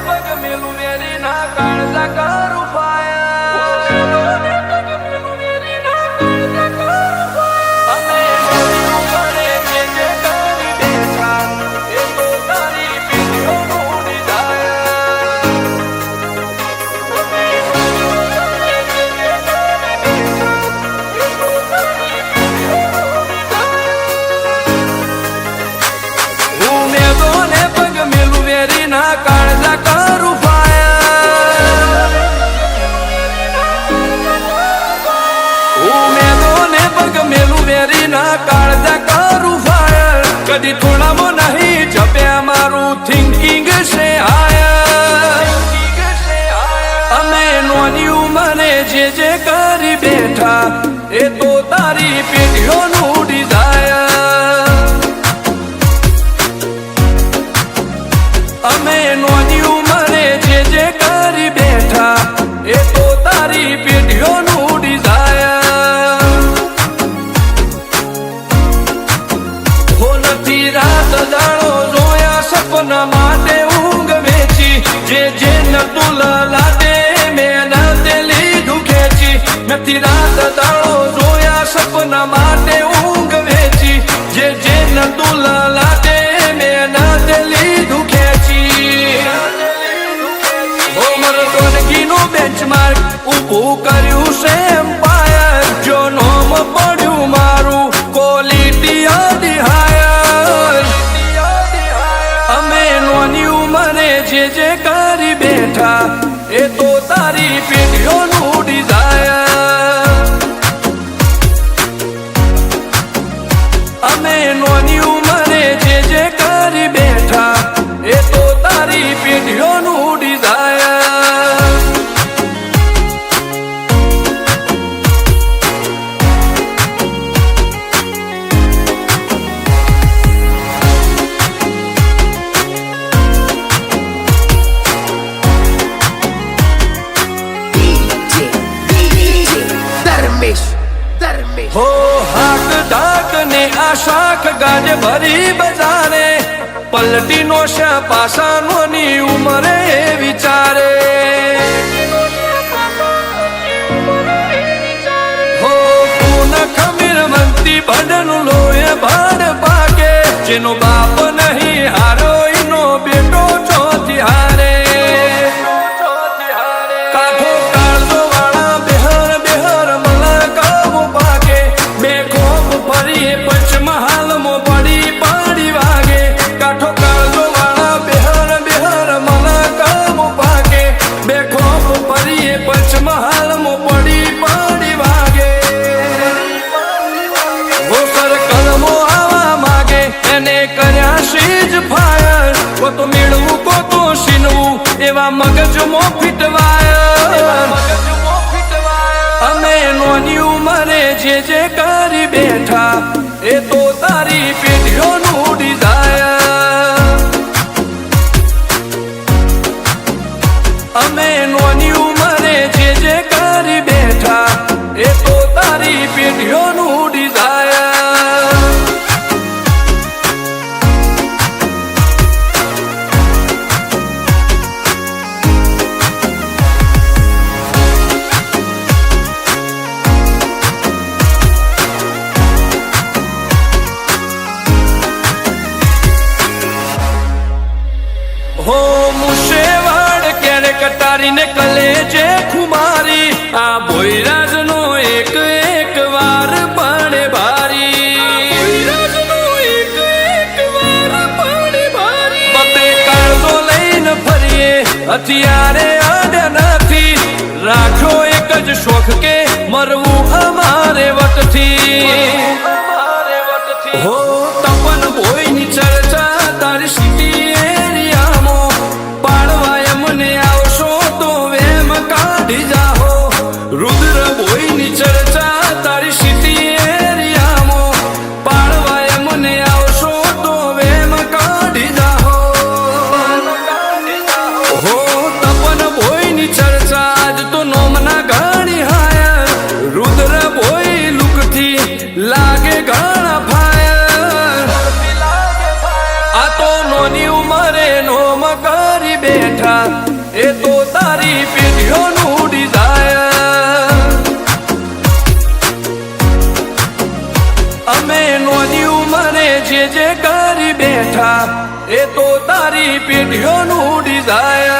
પગ મેલું વેરી ના કાળજા જે જે કરી બેઠા એ તો તારી પેઢીઓનું ડિઝાયર અમે નોની નથી રાત દાડો જોયા સપના માટે ઊંઘ વેચી. જે જે નતું લાટે મેં નાતે લીધું ખેંચી. હોમર ડોનગીનું બેન્ચમાર્ક ઊભું કર્યું છે ધર્મેશ હો હાક ડાક ને આ શાખ ગાજ ભરી બજારે. પલટી નો શા પાસાનો ની ઉમરે વિચારે. હો પૂન ખમીર મંતી ભડનું લોહે ભાડ પાકે. જેનો બાપ નહીં હારો ફરી પંચમહાલ મો પડી વાગે. ગોસર કલમો આવા માગે, એને કર્યા શીજ ફાયર. કો તો મેળવું કો તો શીનવું એવા મગજમો ફીટવાયર નોની ઉંમરે જે જે કરી બેઠા, એ તો તારી પેઢીઓનું કટારીને કલેજે ખુમારી. આ ભોયરાજ નો એક એક વાર પાણે ભારી. બબે કાળજો લઈને ફરીએ હથિયારે આડ્યા નથી. રાખો એક જ શોખ કે મરવું અમારે વટથી. હો એ તો તારી પેઢીઓનું ડિઝાયર અમે નોની ઉંમરે જે જે કરી બેઠા, એ તો તારી પેઢીઓનું ડિઝાયર